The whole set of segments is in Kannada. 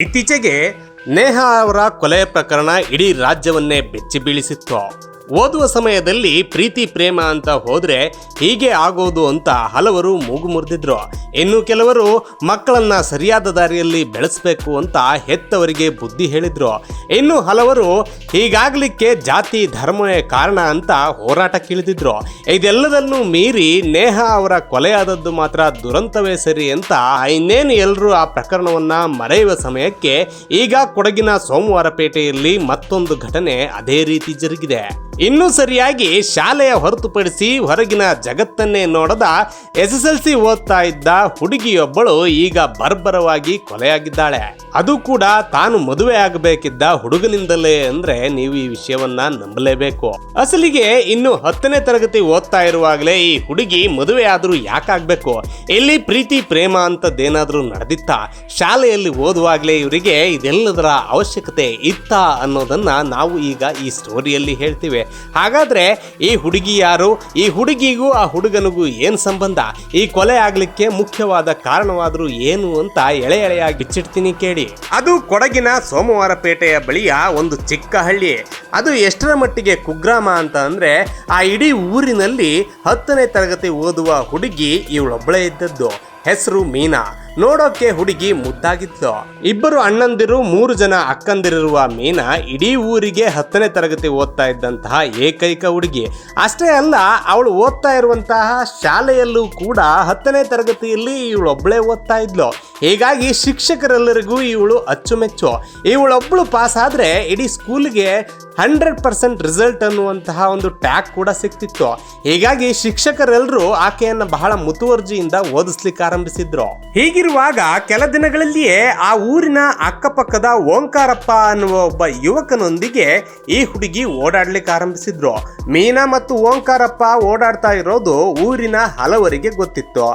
ಇತ್ತೀಚೆಗೆ ನೇಹಾ ಅವರ ಕೊಲೆ ಪ್ರಕರಣ ಇಡೀ ರಾಜ್ಯವನ್ನೇ ಬೆಚ್ಚಿ ಬೀಳಿಸಿತ್ತು ಓದುವ ಸಮಯದಲ್ಲಿ ಪ್ರೀತಿ, ಪ್ರೇಮ ಅಂತ ಹೋದರೆ ಹೀಗೆ ಆಗೋದು ಅಂತ ಹಲವರು ಮೂಗು ಮುರಿದಿದ್ರು. ಇನ್ನು ಕೆಲವರು ಮಕ್ಕಳನ್ನ ಸರಿಯಾದ ದಾರಿಯಲ್ಲಿ ಬೆಳೆಸಬೇಕು ಅಂತ ಹೆತ್ತವರಿಗೆ ಬುದ್ಧಿ ಹೇಳಿದ್ರು. ಇನ್ನು ಹಲವರು ಹೀಗಾಗ್ಲಿಕ್ಕೆ ಜಾತಿ, ಧರ್ಮವೇ ಕಾರಣ ಅಂತ ಹೋರಾಟಕ್ಕಿಳಿದಿದ್ರು. ಇದೆಲ್ಲದನ್ನು ಮೀರಿ ನೇಹಾ ಅವರ ಕೊಲೆಯಾದದ್ದು ಮಾತ್ರ ದುರಂತವೇ ಸರಿ ಅಂತ ಇನ್ನೇನು ಎಲ್ಲರೂ ಆ ಪ್ರಕರಣವನ್ನ ಮರೆಯುವ ಸಮಯಕ್ಕೆ ಈಗ ಕೊಡಗಿನ ಸೋಮವಾರಪೇಟೆಯಲ್ಲಿ ಮತ್ತೊಂದು ಘಟನೆ ಅದೇ ರೀತಿ ಜರುಗಿದೆ. ಇನ್ನೂ ಸರಿಯಾಗಿ ಶಾಲೆಯ ಹೊರತುಪಡಿಸಿ ಹೊರಗಿನ ಜಗತ್ತನ್ನೇ ನೋಡದ ಎಸ್ ಎಸ್ ಎಲ್ ಸಿ ಓದ್ತಾ ಇದ್ದ ಹುಡುಗಿಯೊಬ್ಬಳು ಈಗ ಬರ್ಬರವಾಗಿ ಕೊಲೆಯಾಗಿದ್ದಾಳೆ. ಅದು ಕೂಡ ತಾನು ಮದುವೆ ಆಗಬೇಕಿದ್ದ ಹುಡುಗನಿಂದಲೇ ಅಂದ್ರೆ ನೀವು ಈ ವಿಷಯವನ್ನ ನಂಬಲೇಬೇಕು. ಅಸಲಿಗೆ ಇನ್ನು ಹತ್ತನೇ ತರಗತಿ ಓದ್ತಾ ಇರುವಾಗಲೇ ಈ ಹುಡುಗಿ ಮದುವೆ ಆದ್ರೂ ಯಾಕಾಗ್ಬೇಕು ಇಲ್ಲಿ ಪ್ರೀತಿ, ಪ್ರೇಮ ಅಂತದ್ದೇನಾದ್ರೂ ನಡೆದಿತ್ತ? ಶಾಲೆಯಲ್ಲಿ ಓದುವಾಗಲೇ ಇವರಿಗೆ ಇದೆಲ್ಲದರ ಅವಶ್ಯಕತೆ ಇತ್ತ ಅನ್ನೋದನ್ನ ನಾವು ಈಗ ಈ ಸ್ಟೋರಿಯಲ್ಲಿ ಹೇಳ್ತೀವಿ. ಹಾಗಾದ್ರೆ ಈ ಹುಡುಗಿ ಯಾರು? ಈ ಹುಡುಗಿಗೂ, ಆ ಹುಡುಗನಿಗೂ ಏನು ಸಂಬಂಧ? ಈ ಕೊಲೆ ಆಗಲಿಕ್ಕೆ ಮುಖ್ಯವಾದ ಕಾರಣವಾದರೂ ಏನು ಅಂತ ಎಳೆ ಎಳೆಯಾಗಿ ಬಿಚ್ಚಿಡ್ತೀನಿ ಕೇಳಿ. ಅದು ಕೊಡಗಿನ ಸೋಮವಾರಪೇಟೆಯ ಬಳಿಯ ಒಂದು ಚಿಕ್ಕ ಹಳ್ಳಿ ಅದು ಎಷ್ಟರ ಮಟ್ಟಿಗೆ ಕುಗ್ರಾಮ ಅಂತ ಅಂದ್ರೆ, ಆ ಇಡೀ ಊರಿನಲ್ಲಿ ಹತ್ತನೇ ತರಗತಿ ಓದುವ ಹುಡುಗಿ ಇವಳೊಬ್ಬಳೇ ಇದ್ದದ್ದು. ಹೆಸರು ಮೀನಾ. ನೋಡೋಕೆ ಹುಡುಗಿ ಮುದ್ದಾಗಿದ್ಲು. ಇಬ್ಬರು ಅಣ್ಣಂದಿರು, ಮೂರು ಜನ ಅಕ್ಕಂದಿರಿರುವ ಮೀನಾ ಇಡೀ ಊರಿಗೆ ಹತ್ತನೇ ತರಗತಿ ಓದ್ತಾ ಇದ್ದಂತಹ ಏಕೈಕ ಹುಡುಗಿ. ಅಷ್ಟೇ ಅಲ್ಲ, ಅವಳು ಓದ್ತಾ ಇರುವಂತಹ ಶಾಲೆಯಲ್ಲೂ ಕೂಡ ಹತ್ತನೇ ತರಗತಿಯಲ್ಲಿ ಇವಳೊಬ್ಬಳೇ ಓದ್ತಾ ಇದ್ಲು. ಹೀಗಾಗಿ ಶಿಕ್ಷಕರೆಲ್ಲರಿಗೂ ಇವಳು ಅಚ್ಚುಮೆಚ್ಚು. ಇವಳೊಬ್ಬಳು ಪಾಸ್ ಆದ್ರೆ ಇಡೀ ಸ್ಕೂಲ್ಗೆ ಹಂಡ್ರೆಡ್ ಪರ್ಸೆಂಟ್ ರಿಸಲ್ಟ್ ಅನ್ನುವಂತಹ ಒಂದು ಟ್ಯಾಗ್ ಕೂಡ ಸಿಕ್ತಿತ್ತು. ಹೀಗಾಗಿ ಶಿಕ್ಷಕರೆಲ್ಲರೂ ಆಕೆಯನ್ನು ಬಹಳ ಮುತುವರ್ಜಿಯಿಂದ ಓದಿಸ್ಲಿಕ್ಕೆ ಆರಂಭಿಸಿದ್ರು. ಹೀಗಿರುವಾಗ ಕೆಲ ದಿನಗಳಲ್ಲಿಯೇ ಆ ಊರಿನ ಅಕ್ಕಪಕ್ಕದ ಓಂಕಾರಪ್ಪ ಅನ್ನುವ ಒಬ್ಬ ಯುವಕನೊಂದಿಗೆ ಈ ಹುಡುಗಿ ಓಡಾಡ್ಲಿಕ್ಕೆ ಆರಂಭಿಸಿದ್ರು. ಮೀನಾ ಮತ್ತು ಓಂಕಾರಪ್ಪ ಓಡಾಡ್ತಾ ಇರೋದು ಊರಿನ ಹಲವರಿಗೆ ಗೊತ್ತಿತ್ತು.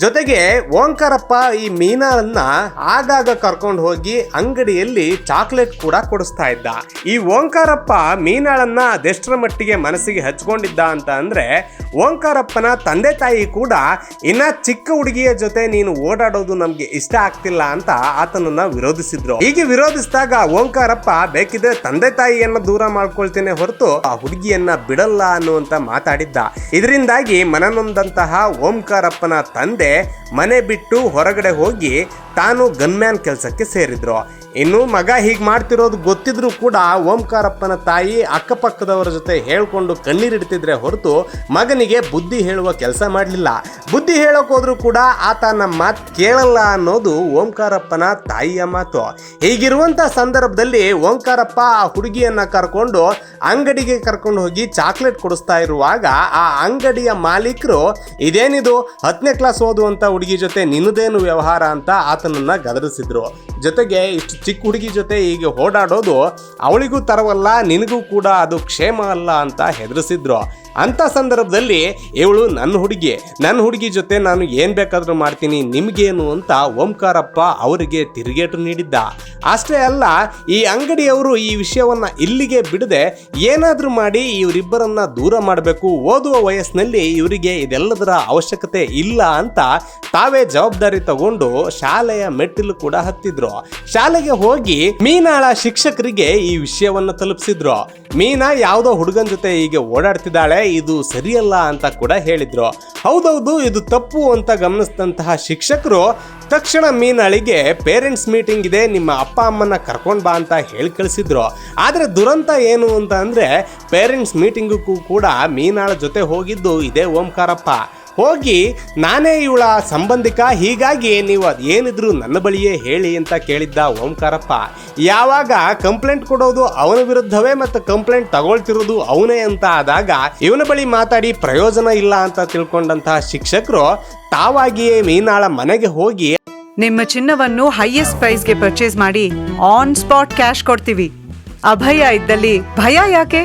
ಜೊತೆಗೆ ಓಂಕಾರಪ್ಪ ಈ ಮೀನಾನ್ನ ಆಗಾಗ ಕರ್ಕೊಂಡು ಹೋಗಿ ಅಂಗಡಿಯಲ್ಲಿ ಚಾಕ್ಲೇಟ್ ಕೂಡ ಕೊಡಿಸ್ತಾ ಇದ್ದ. ಈ ಓಂಕಾರಪ್ಪ ಮೀನಾಳನ್ನ ಅದೆಷ್ಟರ ಮಟ್ಟಿಗೆ ಮನಸ್ಸಿಗೆ ಹಚ್ಕೊಂಡಿದ್ದ ಅಂತ ಅಂದ್ರೆ, ಓಂಕಾರಪ್ಪನ ತಂದೆ ತಾಯಿ ಕೂಡ, ಇನ್ನ ಚಿಕ್ಕ ಹುಡುಗಿಯ ಜೊತೆ ನೀನು ಓಡಾಡೋದು ನಮ್ಗೆ ಇಷ್ಟ ಆಗ್ತಿಲ್ಲ ಅಂತ ಆತನನ್ನ ವಿರೋಧಿಸಿದ್ರು. ಹೀಗೆ ವಿರೋಧಿಸಿದಾಗ ಓಂಕಾರಪ್ಪ, ಬೇಕಿದ್ರೆ ತಂದೆ ತಾಯಿಯನ್ನ ದೂರ ಮಾಡ್ಕೊಳ್ತೇನೆ ಹೊರತು ಆ ಹುಡುಗಿಯನ್ನ ಬಿಡಲ್ಲ ಅನ್ನುವಂತ ಮಾತಾಡಿದ್ದ. ಇದರಿಂದಾಗಿ ಮನನೊಂದಂತಹ ಓಂಕಾರಪ್ಪನ ತಂದೆ ಮನೆ ಬಿಟ್ಟು ಹೊರಗಡೆ ಹೋಗಿ ತಾನು ಗನ್ಮ್ಯಾನ್ ಕೆಲಸಕ್ಕೆ ಸೇರಿದ್ರು. ಇನ್ನು ಮಗ ಹೀಗೆ ಮಾಡ್ತಿರೋದು ಗೊತ್ತಿದ್ರೂ ಕೂಡ ಓಂಕಾರಪ್ಪನ ತಾಯಿ ಅಕ್ಕಪಕ್ಕದವರ ಜೊತೆ ಹೇಳ್ಕೊಂಡು ಕಣ್ಣೀರಿಡ್ತಿದ್ರೆ ಹೊರತು ಮಗನಿಗೆ ಬುದ್ಧಿ ಹೇಳುವ ಕೆಲಸ ಮಾಡಲಿಲ್ಲ. ಬುದ್ಧಿ ಹೇಳೋಕೋದ್ರೂ ಕೂಡ ಆತ ನಮ್ಮ ಮಾತು ಕೇಳಲ್ಲ ಅನ್ನೋದು ಓಂಕಾರಪ್ಪನ ತಾಯಿಯ ಮಾತು. ಹೀಗಿರುವಂಥ ಸಂದರ್ಭದಲ್ಲಿ ಓಂಕಾರಪ್ಪ ಆ ಹುಡುಗಿಯನ್ನು ಕರ್ಕೊಂಡು ಅಂಗಡಿಗೆ ಕರ್ಕೊಂಡು ಹೋಗಿ ಚಾಕ್ಲೇಟ್ ಕೊಡಿಸ್ತಾ ಇರುವಾಗ ಆ ಅಂಗಡಿಯ ಮಾಲೀಕರು, ಇದೇನಿದು? ಹತ್ತನೇ ಕ್ಲಾಸ್ ಓದುವಂಥ ಹುಡುಗಿ ಜೊತೆ ನಿನ್ನದೇನು ವ್ಯವಹಾರ? ಅಂತ ಆತನನ್ನು ಗದರಿಸಿದ್ರು. ಜೊತೆಗೆ ಇಷ್ಟು ಚಿಕ್ಕ ಹುಡುಗಿ ಜೊತೆ ಹೀಗೆ ಓಡಾಡೋದು ಅವಳಿಗೂ ತರವಲ್ಲ, ನಿನಗೂ ಕೂಡ ಅದು ಕ್ಷೇಮ ಅಲ್ಲ ಅಂತ ಹೆದರಿಸಿದ್ರು. ಅಂಥ ಸಂದರ್ಭದಲ್ಲಿ ಇವಳು, ನನ್ನ ಹುಡುಗಿ ನನ್ನ ಹುಡುಗಿ ಜೊತೆ ನಾನು ಏನು ಬೇಕಾದರೂ ಮಾಡ್ತೀನಿ, ನಿಮಗೇನು? ಅಂತ ಓಂಕಾರಪ್ಪ ಅವರಿಗೆ ತಿರುಗೇಟು ನೀಡಿದ್ದ. ಅಷ್ಟೇ ಅಲ್ಲ, ಈ ಅಂಗಡಿಯವರು ಈ ವಿಷಯವನ್ನು ಇಲ್ಲಿಗೆ ಬಿಡದೆ ಏನಾದರೂ ಮಾಡಿ ಇವರಿಬ್ಬರನ್ನ ದೂರ ಮಾಡಬೇಕು, ಓದುವ ವಯಸ್ಸಿನಲ್ಲಿ ಇವರಿಗೆ ಇದೆಲ್ಲದರ ಅವಶ್ಯಕತೆ ಇಲ್ಲ ಅಂತ ತಾವೇ ಜವಾಬ್ದಾರಿ ತಗೊಂಡು ಶಾಲೆಯ ಮೆಟ್ಟಿಲು ಕೂಡ ಹತ್ತಿದ್ರು. ಶಾಲೆಗೆ ಹೋಗಿ ಮೀನಾಳ ಶಿಕ್ಷಕರಿಗೆ ಈ ವಿಷಯವನ್ನ ತಲುಪಿಸಿದ್ರು. ಮೀನಾ ಯಾವುದೋ ಹುಡುಗನ ಜೊತೆ ಹೀಗೆ ಓಡಾಡ್ತಿದ್ದಾಳೆ, ಇದು ಸರಿಯಲ್ಲ ಅಂತ ಕೂಡ ಹೇಳಿದ್ರು. ಹೌದೌದು, ಇದು ತಪ್ಪು ಅಂತ ಗಮನಿಸಿದಂತಹ ಶಿಕ್ಷಕರು ತಕ್ಷಣ ಮೀನಾಳಿಗೆ ಪೇರೆಂಟ್ಸ್ ಮೀಟಿಂಗ್ ಇದೆ, ನಿಮ್ಮ ಅಪ್ಪ ಅಮ್ಮನ ಕರ್ಕೊಂಡು ಬಾ ಅಂತ ಹೇಳಿ ಕಳಿಸಿದ್ರು. ಆದರೆ ದುರಂತ ಏನು ಅಂತ ಅಂದರೆ ಪೇರೆಂಟ್ಸ್ ಮೀಟಿಂಗಿಗೂ ಕೂಡ ಮೀನಾಳ ಜೊತೆ ಹೋಗಿದ್ದು ಇದೇ ಓಂಕಾರಪ್ಪ. ಹೋಗಿ ನಾನೇ ಇವಳ ಸಂಬಂಧಿಕ, ಹೀಗಾಗಿ ನೀವು ಅದೇನಿದ್ರು ನನ್ನ ಬಳಿಯೇ ಹೇಳಿ ಅಂತ ಕೇಳಿದ್ದ ಓಂಕಾರಪ್ಪ, ಯಾವಾಗ ಕಂಪ್ಲೇಂಟ್ ಕೊಡೋದು ಅವನ ವಿರುದ್ಧವೇ ಮತ್ತು ಕಂಪ್ಲೇಂಟ್ ತಗೊಳ್ತಿರೋದು ಅವನೇ ಅಂತ ಆದಾಗ ಇವನ ಬಳಿ ಮಾತಾಡಿ ಪ್ರಯೋಜನ ಇಲ್ಲ ಅಂತ ತಿಳ್ಕೊಂಡಂತಹ ಶಿಕ್ಷಕರು ತಾವಾಗಿಯೇ ಮೀನಾಳ ಮನೆಗೆ ಹೋಗಿ ನಿಮ್ಮ ಚಿನ್ನವನ್ನು ಹೈಯೆಸ್ಟ್ ಪ್ರೈಸ್ಗೆ ಪರ್ಚೇಸ್ ಮಾಡಿ ಆನ್ ಸ್ಪಾಟ್ ಕ್ಯಾಶ್ ಕೊಡ್ತೀವಿ. ಅಭಯ ಇದ್ದಲ್ಲಿ ಭಯ ಯಾಕೆ?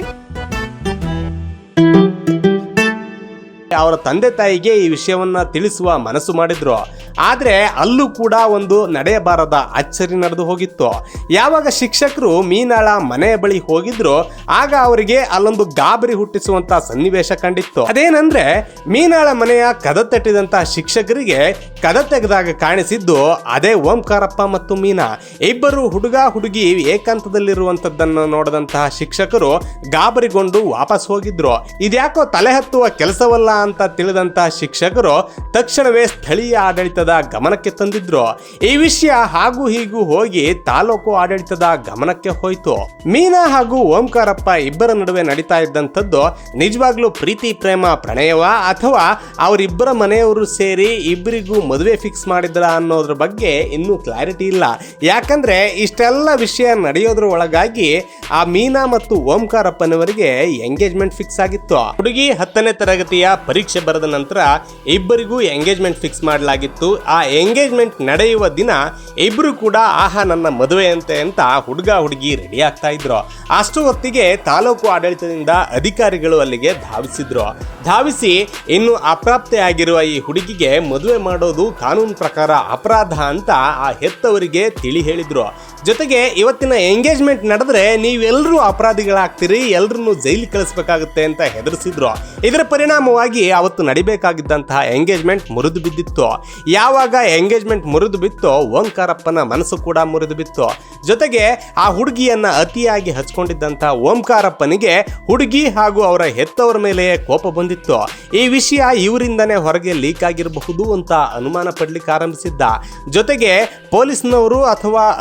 ಅವರ ತಂದೆ ತಾಯಿಗೆ ಈ ವಿಷಯವನ್ನ ತಿಳಿಸುವ ಮನಸ್ಸು ಮಾಡಿದ್ರು. ಆದ್ರೆ ಅಲ್ಲೂ ಕೂಡ ಒಂದು ನಡೆಯಬಾರದ ಅಚ್ಚರಿ ನಡೆದು ಹೋಗಿತ್ತು. ಯಾವಾಗ ಶಿಕ್ಷಕರು ಮೀನಾಳ ಮನೆಯ ಬಳಿ ಹೋಗಿದ್ರು, ಆಗ ಅವರಿಗೆ ಅಲ್ಲೊಂದು ಗಾಬರಿ ಹುಟ್ಟಿಸುವಂತ ಸನ್ನಿವೇಶ ಕಂಡಿತ್ತು. ಅದೇನಂದ್ರೆ, ಮೀನಾಳ ಮನೆಯ ಕದ ತಟ್ಟಿದಂತಹ ಶಿಕ್ಷಕರಿಗೆ ಕದ ತೆಗೆದಾಗ ಕಾಣಿಸಿದ್ದು ಅದೇ ಓಂಕಾರಪ್ಪ ಮತ್ತು ಮೀನಾ. ಇಬ್ಬರು ಹುಡುಗ ಹುಡುಗಿ ಏಕಾಂತದಲ್ಲಿರುವಂತದ್ದನ್ನು ನೋಡಿದಂತಹ ಶಿಕ್ಷಕರು ಗಾಬರಿಗೊಂಡು ವಾಪಸ್ ಹೋಗಿದ್ರು. ಇದ್ಯಾಕೋ ತಲೆ ಹತ್ತುವ ಕೆಲಸವಲ್ಲ ಅಂತ ತಿಳಿದಂತ ಶಿಕ್ಷಕರು ತಕ್ಷಣವೇ ಸ್ಥಳೀಯ ಆಡಳಿತದ ಗಮನಕ್ಕೆ ತಂದಿದ್ರು. ಈ ವಿಷಯ ಹಾಗೂ ಹೀಗೂ ಹೋಗಿ ತಾಲೂಕು ಆಡಳಿತದ ಗಮನಕ್ಕೆ ಹೋಯ್ತು. ಮೀನಾ ಹಾಗೂ ಓಂಕಾರಪ್ಪ ಇಬ್ಬರ ನಡುವೆ ನಡೀತಾ ಇದ್ದಂಥದ್ದು ನಿಜವಾಗ್ಲೂ ಪ್ರೀತಿ, ಪ್ರೇಮ, ಪ್ರಣಯವ ಅಥವಾ ಅವರಿಬ್ಬರ ಮನೆಯವರು ಸೇರಿ ಇಬ್ಬರಿಗೂ ಮದುವೆ ಫಿಕ್ಸ್ ಮಾಡಿದ್ರ ಅನ್ನೋದ್ರ ಬಗ್ಗೆ ಇನ್ನೂ ಕ್ಲಾರಿಟಿ ಇಲ್ಲ. ಯಾಕಂದ್ರೆ ಇಷ್ಟೆಲ್ಲ ವಿಷಯ ನಡೆಯೋದ್ರ ಒಳಗಾಗಿ ಆ ಮೀನಾ ಮತ್ತು ಓಂಕಾರಪ್ಪನವರಿಗೆ ಎಂಗೇಜ್ಮೆಂಟ್ ಫಿಕ್ಸ್ ಆಗಿತ್ತು. ಹುಡುಗಿ ಹತ್ತನೇ ತರಗತಿಯ ಪರೀಕ್ಷೆ ಬರೆದ ನಂತರ ಇಬ್ಬರಿಗೂ ಎಂಗೇಜ್ಮೆಂಟ್ ಫಿಕ್ಸ್ ಮಾಡಲಾಗಿತ್ತು. ಆ ಎಂಗೇಜ್ಮೆಂಟ್ ನಡೆಯುವ ದಿನ ಇಬ್ಬರು ಕೂಡ, ಆಹಾ, ನನ್ನ ಮದುವೆ ಅಂತೆ ಅಂತ ಹುಡುಗ ಹುಡುಗಿ ರೆಡಿ ಆಗ್ತಾ ಇದ್ರು. ಅಷ್ಟು ಹೊತ್ತಿಗೆ ತಾಲೂಕು ಆಡಳಿತದಿಂದ ಅಧಿಕಾರಿಗಳು ಅಲ್ಲಿಗೆ ಧಾವಿಸಿದ್ರು. ಧಾವಿಸಿ ಇನ್ನು ಅಪ್ರಾಪ್ತೆಯಾಗಿರುವ ಈ ಹುಡುಗಿಗೆ ಮದುವೆ ಮಾಡೋದು ಕಾನೂನು ಪ್ರಕಾರ ಅಪರಾಧ ಅಂತ ಆ ಹೆತ್ತವರಿಗೆ ತಿಳಿ ಹೇಳಿದ್ರು. ಜೊತೆಗೆ ಇವತ್ತಿನ ಎಂಗೇಜ್ಮೆಂಟ್ ನಡೆದ್ರೆ ನೀವೆಲ್ಲರೂ ಅಪರಾಧಿಗಳಾಗ್ತೀರಿ, ಎಲ್ರನ್ನೂ ಜೈಲಿಗೆ ಕಳಿಸ್ಬೇಕಾಗುತ್ತೆ ಅಂತ ಹೆದರಿಸಿದ್ರು. ಇದರ ಪರಿಣಾಮವಾಗಿ ಅವತ್ತು ನಡಿಬೇಕಾಗಿದ್ದಂತಹ ಎಂಗೇಜ್ಮೆಂಟ್ ಮುರಿದು ಬಿದ್ದಿತ್ತು. ಯಾವಾಗ ಎಂಗೇಜ್ಮೆಂಟ್ ಮುರಿದು ಬಿತ್ತೋ ಓಂಕಾರಪ್ಪನ ಮನಸ್ಸು ಕೂಡ ಮುರಿದು ಬಿತ್ತು. ಜೊತೆಗೆ ಆ ಹುಡುಗಿಯನ್ನ ಅತಿಯಾಗಿ ಹಚ್ಕೊಂಡಿದ್ದಂತಹ ಓಂಕಾರಪ್ಪನಿಗೆ ಹುಡುಗಿ ಹಾಗೂ ಅವರ ಹೆತ್ತವರ ಮೇಲೆಯೇ ಕೋಪ ಬಂದಿತ್ತು. ಈ ವಿಷಯ ಇವರಿಂದನೇ ಹೊರಗೆ ಲೀಕ್ ಆಗಿರಬಹುದು ಅಂತ ಅನುಮಾನ ಪಡ್ಲಿಕ್ಕೆ ಆರಂಭಿಸಿದ್ದ. ಜೊತೆಗೆ ಪೊಲೀಸ್ನವರು ಅಥವಾ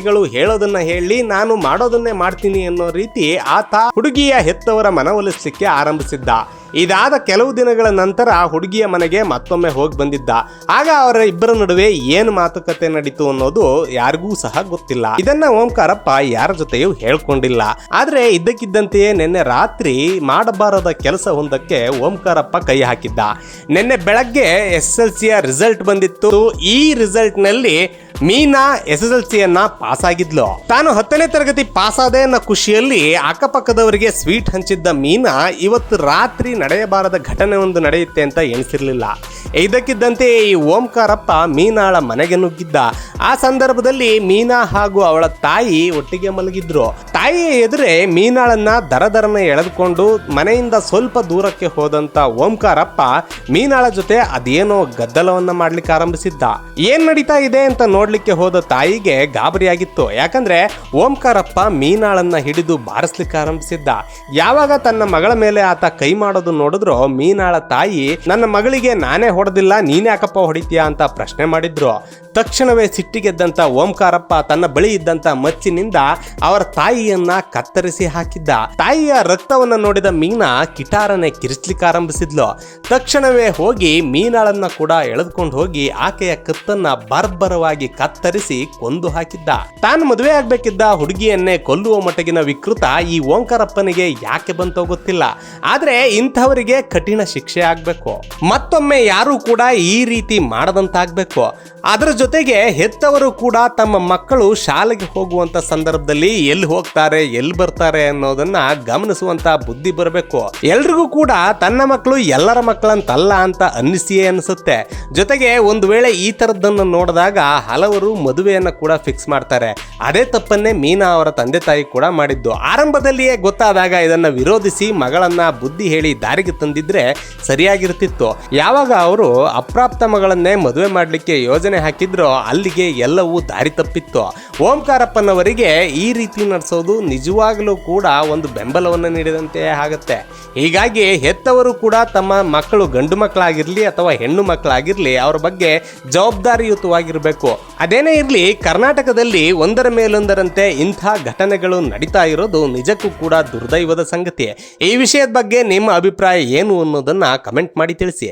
ಅಧಿಕಾರಿಗಳು ಹೇಳೋದನ್ನ ಹೇಳಿ ನಾನು ಮಾಡೋದನ್ನೇ ಮಾಡ್ತೀನಿ ಅನ್ನೋ ರೀತಿ ಆತ ಹುಡುಗಿಯ ಹೆತ್ತವರ ಮನವೊಲಿಸಲಿಕ್ಕೆ ಆರಂಭಿಸಿದ್ದ. ಇದಾದ ಕೆಲವು ದಿನಗಳ ನಂತರ ಹುಡುಗಿಯ ಮನೆಗೆ ಮತ್ತೊಮ್ಮೆ ಹೋಗಿ ಬಂದಿದ್ದ. ಆಗ ಅವರ ಇಬ್ಬರ ನಡುವೆ ಏನು ಮಾತುಕತೆ ನಡೀತು ಅನ್ನೋದು ಯಾರಿಗೂ ಸಹ ಗೊತ್ತಿಲ್ಲ. ಇದನ್ನ ಓಂಕಾರಪ್ಪ ಯಾರ ಜೊತೆಯೂ ಹೇಳ್ಕೊಂಡಿಲ್ಲ. ಆದ್ರೆ ಇದ್ದಕ್ಕಿದ್ದಂತೆಯೇ ನಿನ್ನೆ ರಾತ್ರಿ ಮಾಡಬಾರದ ಕೆಲಸ ಒಂದಕ್ಕೆ ಓಂಕಾರಪ್ಪ ಕೈ ಹಾಕಿದ್ದ. ನಿನ್ನೆ ಬೆಳಗ್ಗೆ ಎಸ್ ಎಲ್ ಸಿಯ ರಿಸಲ್ಟ್ ಬಂದಿತ್ತು. ಈ ರಿಸಲ್ಟ್ನಲ್ಲಿ ಮೀನಾ ಎಸ್ ಎಸ್ ಎಲ್ ಸಿಯನ್ನ ಪಾಸ್ ಆಗಿದ್ಲು ತಾನು ಹತ್ತನೇ ತರಗತಿ ಪಾಸ್ ಆದೆ ಅನ್ನೋ ಖುಷಿಯಲ್ಲಿ ಅಕ್ಕಪಕ್ಕದವರಿಗೆ ಸ್ವೀಟ್ ಹಂಚಿದ್ದ ಮೀನಾ ಇವತ್ತು ರಾತ್ರಿ ನಡೆಯಬಾರದ ಘಟನೆ ಒಂದು ನಡೆಯುತ್ತೆ ಅಂತ ಎಣಿಸಿರ್ಲಿಲ್ಲ. ಇದಕ್ಕಿದ್ದಂತೆ ಈ ಓಂಕಾರಪ್ಪ ಮೀನಾಳ ಮನೆಗೆ ನುಗ್ಗಿದ್ದ. ಆ ಸಂದರ್ಭದಲ್ಲಿ ಮೀನಾ ಹಾಗೂ ಅವಳ ತಾಯಿ ಒಟ್ಟಿಗೆ ಮಲಗಿದ್ರು. ತಾಯಿಯ ಎದುರೇ ಮೀನಾಳನ್ನ ದರದರನೆ ಎಳೆದುಕೊಂಡು ಮನೆಯಿಂದ ಸ್ವಲ್ಪ ದೂರಕ್ಕೆ ಹೋದಂತ ಓಂಕಾರಪ್ಪ ಮೀನಾಳ ಜೊತೆ ಅದೇನೋ ಗದ್ದಲವನ್ನ ಮಾಡ್ಲಿಕ್ಕೆ ಆರಂಭಿಸಿದ್ದ. ಏನ್ ನಡೀತಾ ಇದೆ ಅಂತ ನೋಡ್ಲಿಕ್ಕೆ ಹೋದ ತಾಯಿಗೆ ಗಾಬರಿಯಾಗಿತ್ತು. ಯಾಕಂದ್ರೆ ಓಂಕಾರಪ್ಪ ಮೀನಾಳನ್ನ ಹಿಡಿದು ಬಾರಿಸ್ಲಿಕ್ಕೆ ಆರಂಭಿಸಿದ್ದ. ಯಾವಾಗ ತನ್ನ ಮಗಳ ಮೇಲೆ ಆತ ಕೈ ಮಾಡೋದು ನೋಡಿದ್ರು ಮೀನಾಳ ತಾಯಿ, ನನ್ನ ಮಗಳಿಗೆ ನಾನೇ ಹೊಡೆದಿಲ್ಲ ನೀನೇ ಯಾಕಪ್ಪ ಹೊಡಿತೀಯಾ ಅಂತ ಪ್ರಶ್ನೆ ಮಾಡಿದ್ರು. ತಕ್ಷಣವೇ ಸಿಟ್ಟಿಗೆದ್ದಂತ ಓಂಕಾರಪ್ಪ ತನ್ನ ಬಳಿ ಇದ್ದಂತ ಮಚ್ಚಿನಿಂದ ಅವರ ತಾಯಿಯನ್ನ ಕತ್ತರಿಸಿ ಹಾಕಿದ್ದ. ತಾಯಿಯ ರಕ್ತವನ್ನ ನೋಡಿದ ಮೀನಾ ಕಿಟಾರನೆ ಕಿರಿಸ್ಲಿಕ್ಕೆ ಆರಂಭಿಸಿದ್ಲು. ತಕ್ಷಣವೇ ಹೋಗಿ ಮೀನಾಳನ್ನ ಕೂಡ ಎಳೆದುಕೊಂಡು ಹೋಗಿ ಆಕೆಯ ಕತ್ತನ್ನ ಬರ್ಬರವಾಗಿ ಕತ್ತರಿಸಿ ಕೊಂದು ಹಾಕಿದ್ದ. ತಾನು ಮದುವೆ ಆಗ್ಬೇಕಿದ್ದ ಹುಡುಗಿಯನ್ನೇ ಕೊಲ್ಲುವ ಮಟ್ಟಿಗಿನ ವಿಕೃತ ಈ ಓಂಕಾರಪ್ಪನಿಗೆ ಯಾಕೆ ಬಂತೋ ಗೊತ್ತಿಲ್ಲ. ಆದ್ರೆ ಇಂಥವರಿಗೆ ಕಠಿಣ ಶಿಕ್ಷೆ ಆಗ್ಬೇಕು. ಮತ್ತೊಮ್ಮೆ ಯಾರು ಕೂಡ ಈ ರೀತಿ ಮಾಡದಂತಾಗ್ಬೇಕು. ಅದರ ಜೊತೆಗೆ ಹೆತ್ತವರು ಕೂಡ ತಮ್ಮ ಮಕ್ಕಳು ಶಾಲೆಗೆ ಹೋಗುವಂತ ಸಂದರ್ಭದಲ್ಲಿ ಎಲ್ಲಿ ಹೋಗ್ತಾರೆ, ಎಲ್ಲಿ ಬರ್ತಾರೆ ಅನ್ನೋದನ್ನ ಗಮನಿಸುವಂತ ಬುದ್ಧಿ ಬರಬೇಕು. ಎಲ್ರಿಗೂ ಕೂಡ ತನ್ನ ಮಕ್ಕಳು ಎಲ್ಲರ ಮಕ್ಕಳಂತಲ್ಲ ಅಂತ ಅನ್ನಿಸಿಯೇ ಅನಿಸುತ್ತೆ. ಜೊತೆಗೆ ಒಂದು ವೇಳೆ ಈ ತರದ್ದನ್ನು ನೋಡಿದಾಗ ಹಲವರು ಮದುವೆಯನ್ನ ಕೂಡ ಫಿಕ್ಸ್ ಮಾಡ್ತಾರೆ. ಅದೇ ತಪ್ಪನ್ನೇ ಮೀನಾ ಅವರ ತಂದೆ ತಾಯಿ ಕೂಡ ಮಾಡಿದ್ದು. ಆರಂಭದಲ್ಲಿಯೇ ಗೊತ್ತಾದಾಗ ಇದನ್ನ ವಿರೋಧಿಸಿ ಮಗಳನ್ನ ಬುದ್ಧಿ ಹೇಳಿ ದಾರಿಗೆ ತಂದಿದ್ರೆ ಸರಿಯಾಗಿರ್ತಿತ್ತು. ಯಾವಾಗ ಅವರು ಅಪ್ರಾಪ್ತ ಮಗಳನ್ನೇ ಮದುವೆ ಮಾಡಲಿಕ್ಕೆ ಯೋಜನೆ ಹಾಕಿದ್ರೋ ಅಲ್ಲಿಗೆ ಎಲ್ಲವೂ ದಾರಿ ತಪ್ಪಿತ್ತು. ಓಂಕಾರಪ್ಪನವರಿಗೆ ಈ ರೀತಿ ನಡೆಸೋದು ನಿಜವಾಗಲೂ ಕೂಡ ಒಂದು ಬೆಂಬಲವನ್ನು ನೀಡಿದಂತೆ ಆಗುತ್ತೆ. ಹೀಗಾಗಿ ಹೆತ್ತವರು ಕೂಡ ತಮ್ಮ ಮಕ್ಕಳು ಗಂಡು ಮಕ್ಕಳಾಗಿರಲಿ ಅಥವಾ ಹೆಣ್ಣು ಮಕ್ಕಳಾಗಿರಲಿ ಅವರ ಬಗ್ಗೆ ಜವಾಬ್ದಾರಿಯುತವಾಗಿರಬೇಕು. ಅದೇನೇ ಇರಲಿ ಕರ್ನಾಟಕದಲ್ಲಿ ಒಂದರ ಮೇಲೊಂದರಂತೆ ಇಂಥ ಘಟನೆಗಳು ನಡೀತಾ ಇರೋದು ನಿಜಕ್ಕೂ ಕೂಡ ದುರ್ದೈವದ ಸಂಗತಿ. ಈ ವಿಷಯದ ಬಗ್ಗೆ ನಿಮ್ಮ ಅಭಿಪ್ರಾಯ ಏನು ಅನ್ನೋದನ್ನ ಕಮೆಂಟ್ ಮಾಡಿ ತಿಳಿಸಿ.